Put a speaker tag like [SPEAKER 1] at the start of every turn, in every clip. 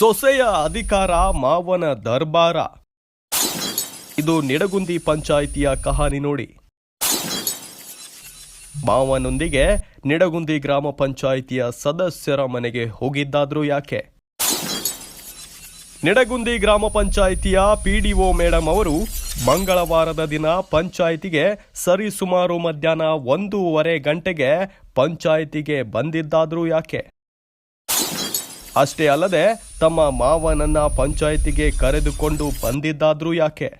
[SPEAKER 1] ಸೊಸೆಯ ಅಧಿಕಾರ ಮಾವನ ದರ್ಬಾರ. ಇದು ನಿಡಗುಂದಿ ಪಂಚಾಯಿತಿಯ ಕಹಾನಿ ನೋಡಿ. ಮಾವನೊಂದಿಗೆ ನಿಡಗುಂದಿ ಗ್ರಾಮ ಪಂಚಾಯಿತಿಯ ಸದಸ್ಯರ ಮನೆಗೆ ಹೋಗಿದ್ದಾದ್ರೂ ಯಾಕೆ? ನಿಡಗುಂದಿ ಗ್ರಾಮ ಪಂಚಾಯಿತಿಯ ಪಿಡಿಒ ಮೇಡಮ್ ಅವರು ಮಂಗಳವಾರದ ದಿನ ಪಂಚಾಯಿತಿಗೆ ಸರಿಸುಮಾರು ಮಧ್ಯಾಹ್ನ ಒಂದೂವರೆ ಗಂಟೆಗೆ ಪಂಚಾಯಿತಿಗೆ ಬಂದಿದ್ದಾದ್ರೂ ಯಾಕೆ? ಅಷ್ಟೇ ಅಲ್ಲದೆ ತಮ್ಮ ಮಾವನನ್ನ ಪಂಚಾಯಿತಿಗೆ ಕರೆದುಕೊಂಡು ಬಂದಿದ್ದಾದ್ರೂ ಯಾಕೆ?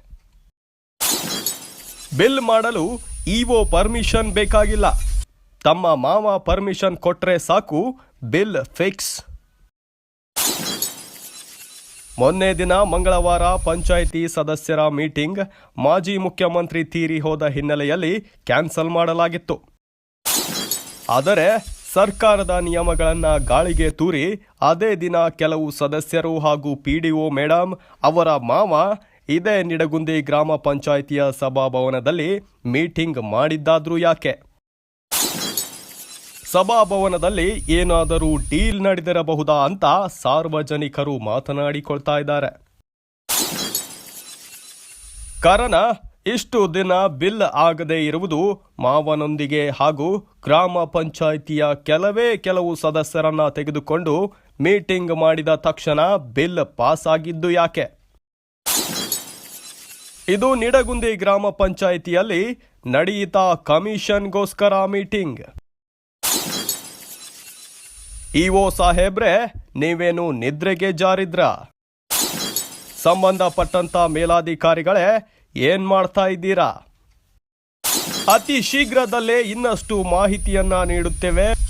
[SPEAKER 1] ಬಿಲ್ ಮಾಡಲು ಇಒ ಪರ್ಮಿಷನ್ ಬೇಕಾಗಿಲ್ಲ. ತಮ್ಮ ಮಾವ ಪರ್ಮಿಷನ್ ಕೊಟ್ರೆ ಸಾಕು, ಬಿಲ್ ಫಿಕ್ಸ್. ಮೊನ್ನೆ ದಿನ ಮಂಗಳವಾರ ಪಂಚಾಯಿತಿ ಸದಸ್ಯರ ಮೀಟಿಂಗ್ ಮಾಜಿ ಮುಖ್ಯಮಂತ್ರಿ ತೀರಿ ಹೋದ ಹಿನ್ನೆಲೆಯಲ್ಲಿ ಕ್ಯಾನ್ಸಲ್ ಮಾಡಲಾಗಿತ್ತು. ಆದರೆ ಸರ್ಕಾರದ ನಿಯಮಗಳನ್ನು ಗಾಳಿಗೆ ತೂರಿ, ಅದೇ ದಿನ ಕೆಲವು ಸದಸ್ಯರು ಹಾಗೂ ಪಿ ಡಿ ಒ ಮೇಡಮ್ ಅವರ ಮಾವ ಇದೇ ನಿಡಗುಂದಿ ಗ್ರಾಮ ಪಂಚಾಯಿತಿಯ ಸಭಾಭವನದಲ್ಲಿ ಮೀಟಿಂಗ್ ಮಾಡಿದ್ದಾದ್ರೂ ಯಾಕೆ? ಸಭಾಭವನದಲ್ಲಿ ಏನಾದರೂ ಡೀಲ್ ನಡೆದಿರಬಹುದಾ ಅಂತ ಸಾರ್ವಜನಿಕರು ಮಾತನಾಡಿಕೊಳ್ತಾ ಇದ್ದಾರೆ. ಕಾರಣ ಇಷ್ಟು ದಿನ ಬಿಲ್ ಆಗದೇ ಇರುವುದು ಮಾವನೊಂದಿಗೆ ಹಾಗೂ ಗ್ರಾಮ ಪಂಚಾಯಿತಿಯ ಕೆಲವೇ ಕೆಲವು ಸದಸ್ಯರನ್ನ ತೆಗೆದುಕೊಂಡು ಮೀಟಿಂಗ್ ಮಾಡಿದ ತಕ್ಷಣ ಬಿಲ್ ಪಾಸ್ ಆಗಿದ್ದು ಯಾಕೆ? ಇದು ನಿಡಗುಂದಿ ಗ್ರಾಮ ಪಂಚಾಯಿತಿಯಲ್ಲಿ ನಡೆಯಿತ ಕಮಿಷನ್ಗೋಸ್ಕರ ಮೀಟಿಂಗ್. ಇಒ ಸಾಹೇಬ್ರೆ, ನೀವೇನು ನಿದ್ರೆಗೆ ಜಾರಿದ್ರ? ಸಂಬಂಧಪಟ್ಟಂತ ಮೇಲಾಧಿಕಾರಿಗಳೇ ಏನ್ ಮಾಡ್ತಾ ಇದ್ದೀರಾ? ಅತಿ ಶೀಘ್ರದಲ್ಲೇ ಇನ್ನಷ್ಟು ಮಾಹಿತಿಯನ್ನ ನೀಡುತ್ತೇವೆ.